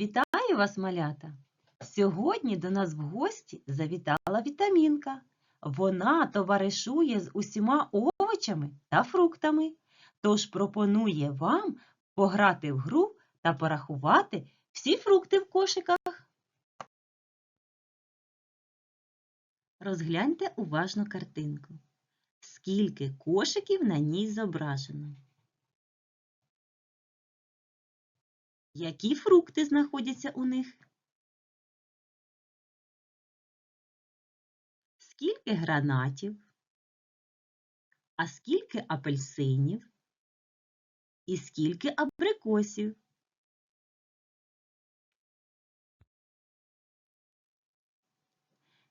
Вітаю вас, малята! Сьогодні до нас в гості завітала вітамінка. Вона товаришує з усіма овочами та фруктами. Тож пропонує вам пограти в гру та порахувати всі фрукти в кошиках. Розгляньте уважно картинку. Скільки кошиків на ній зображено? Які фрукти знаходяться у них? Скільки гранатів? А скільки апельсинів? І скільки абрикосів?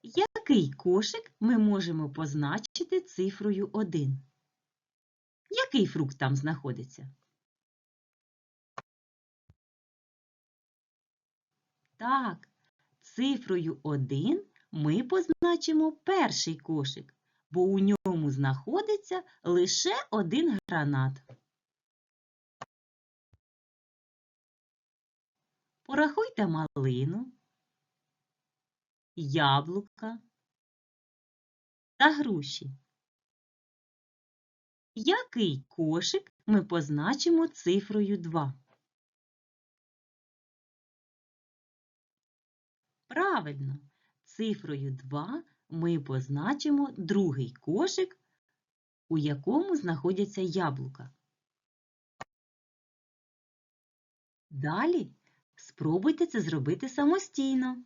Який кошик ми можемо позначити цифрою 1? Який фрукт там знаходиться? Так, цифрою 1 ми позначимо перший кошик, бо у ньому знаходиться лише один гранат. Порахуйте малину, яблука та груші. Який кошик ми позначимо цифрою 2? Правильно, цифрою 2 ми позначимо другий кошик, у якому знаходяться яблука. Далі спробуйте це зробити самостійно.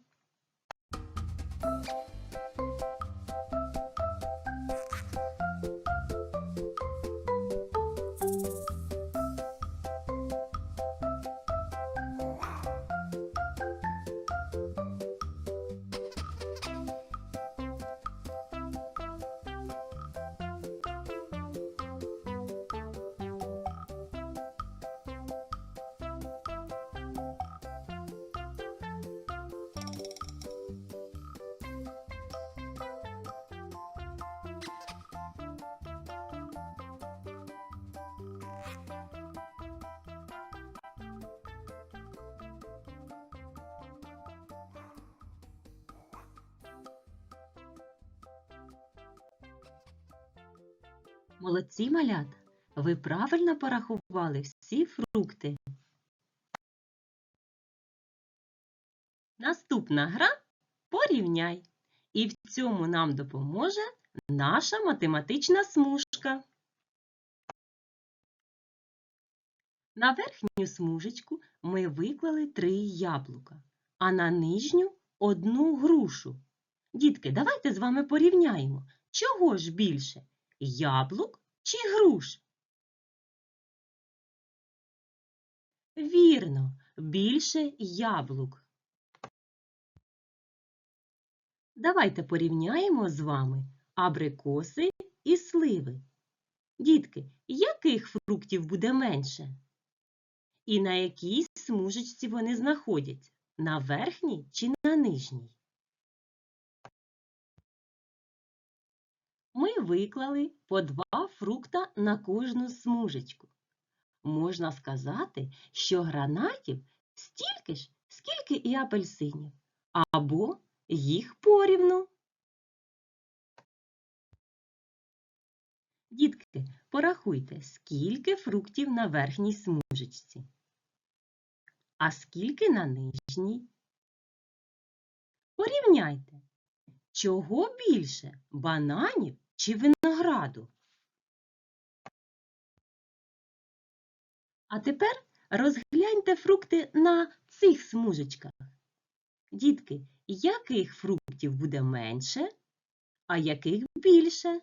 Молодці малята! Ви правильно порахували всі фрукти. Наступна гра порівняй. І в цьому нам допоможе наша математична смужка. На верхню смужечку ми виклали три яблука, а на нижню одну грушу. Дітки, давайте з вами порівняємо, чого ж більше яблук чи груш? Вірно, більше яблук. Давайте порівняємо з вами абрикоси і сливи. Дітки, яких фруктів буде менше? І на якій смужечці вони знаходяться? На верхній чи на нижній? Ми виклали по два фрукта на кожну смужечку. Можна сказати, що гранатів стільки ж, скільки і апельсинів, або їх порівну. Дітки, порахуйте, скільки фруктів на верхній смужечці, а скільки на нижній. Порівняйте, чого більше бананів чи винограду? А тепер розгляньте фрукти на цих смужечках. Дітки, яких фруктів буде менше, а яких більше?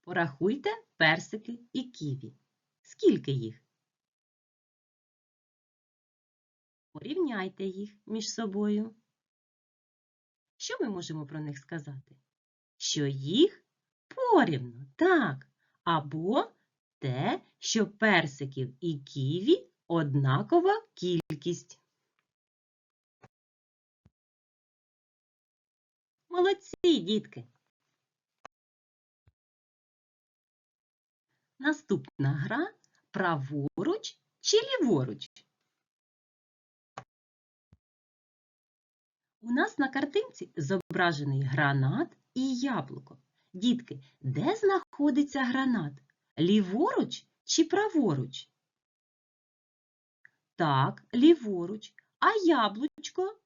Порахуйте персики і ківі. Скільки їх? Порівняйте їх між собою. Що ми можемо про них сказати? Що їх порівну, так, або те, що персиків і ківі однакова кількість. Молодці, дітки! Наступна гра праворуч чи ліворуч? У нас на картинці зображений гранат і яблуко. Дітки, де знаходиться гранат? Ліворуч чи праворуч? Так, ліворуч. А яблучко?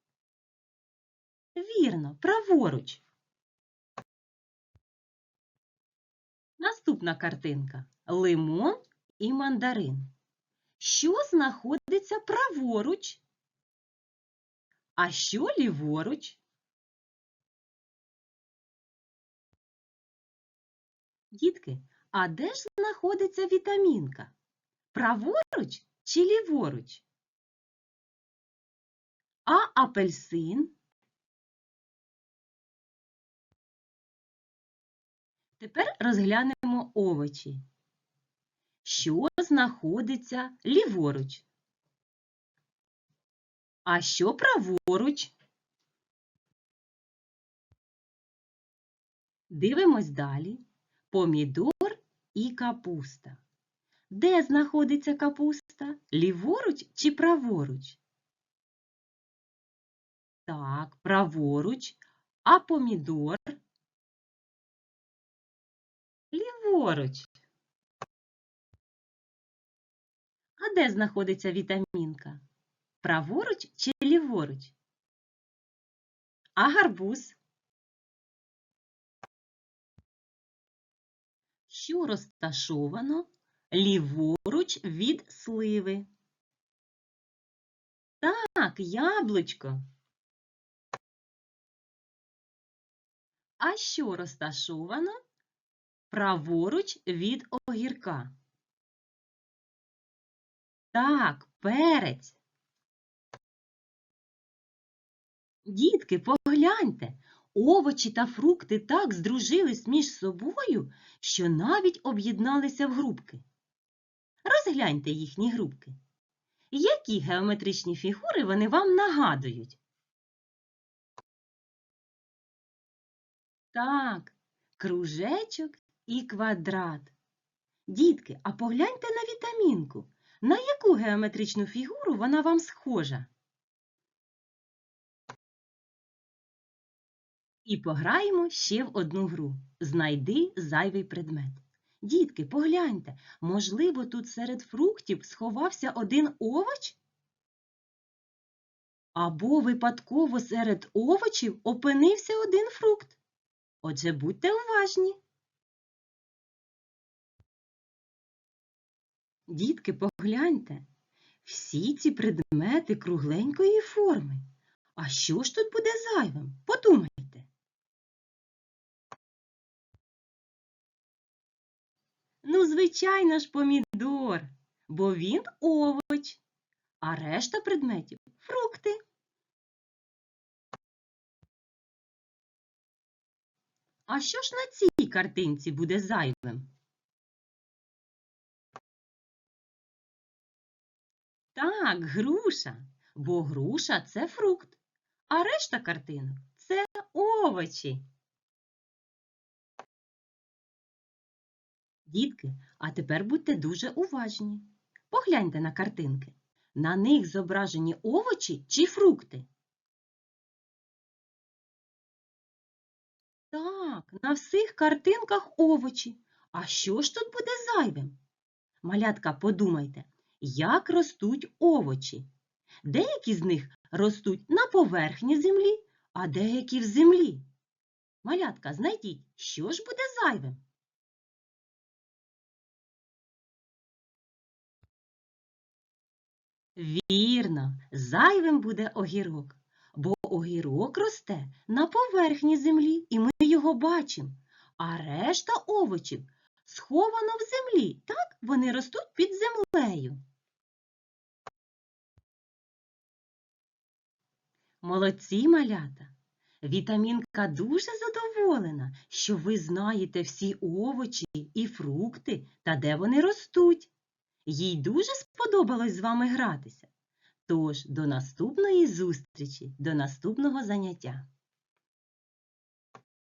Вірно, праворуч. Наступна картинка лимон і мандарин. Що знаходиться праворуч? А що ліворуч? Дітки, а де ж знаходиться вітамінка? Праворуч чи ліворуч? А апельсин? Тепер розглянемо овочі. Що знаходиться ліворуч? А що праворуч? Дивимось далі. Помідор і капуста. Де знаходиться капуста? Ліворуч чи праворуч? Так, праворуч. А помідор? Ліворуч. А де знаходиться вітамінка? Праворуч чи ліворуч? А гарбуз? Що розташовано ліворуч від сливи? Так, яблучко. А що розташовано праворуч від огірка? Так, перець. Дітки, погляньте, овочі та фрукти так здружились між собою, що навіть об'єдналися в групки. Розгляньте їхні групки. Які геометричні фігури вони вам нагадують? Так, кружечок і квадрат. Дітки, а погляньте на вітамінку. На яку геометричну фігуру вона вам схожа? І пограємо ще в одну гру. Знайди зайвий предмет. Дітки, погляньте, можливо, тут серед фруктів сховався один овоч? Або випадково серед овочів опинився один фрукт. Отже, будьте уважні. Дітки, погляньте, всі ці предмети кругленької форми. А що ж тут буде зайвим? Подумайте. Ну, звичайно ж, помідор, бо він овоч, а решта предметів фрукти. А що ж на цій картинці буде зайвим? Так, груша, бо груша це фрукт, а решта картинок це овочі. Дітки, а тепер будьте дуже уважні. Погляньте на картинки. На них зображені овочі чи фрукти? Так, на всіх картинках овочі. А що ж тут буде зайвим? Малятка, подумайте, як ростуть овочі? Деякі з них ростуть на поверхні землі, а деякі в землі. Малятка, знайдіть, що ж буде зайвим? Вірно, зайвим буде огірок, бо огірок росте на поверхні землі, і ми його бачимо, а решта овочів сховано в землі, так вони ростуть під землею. Молодці малята! Вітамінка дуже задоволена, що ви знаєте всі овочі і фрукти та де вони ростуть. Їй дуже сподобалось з вами гратися. Тож, до наступної зустрічі, до наступного заняття.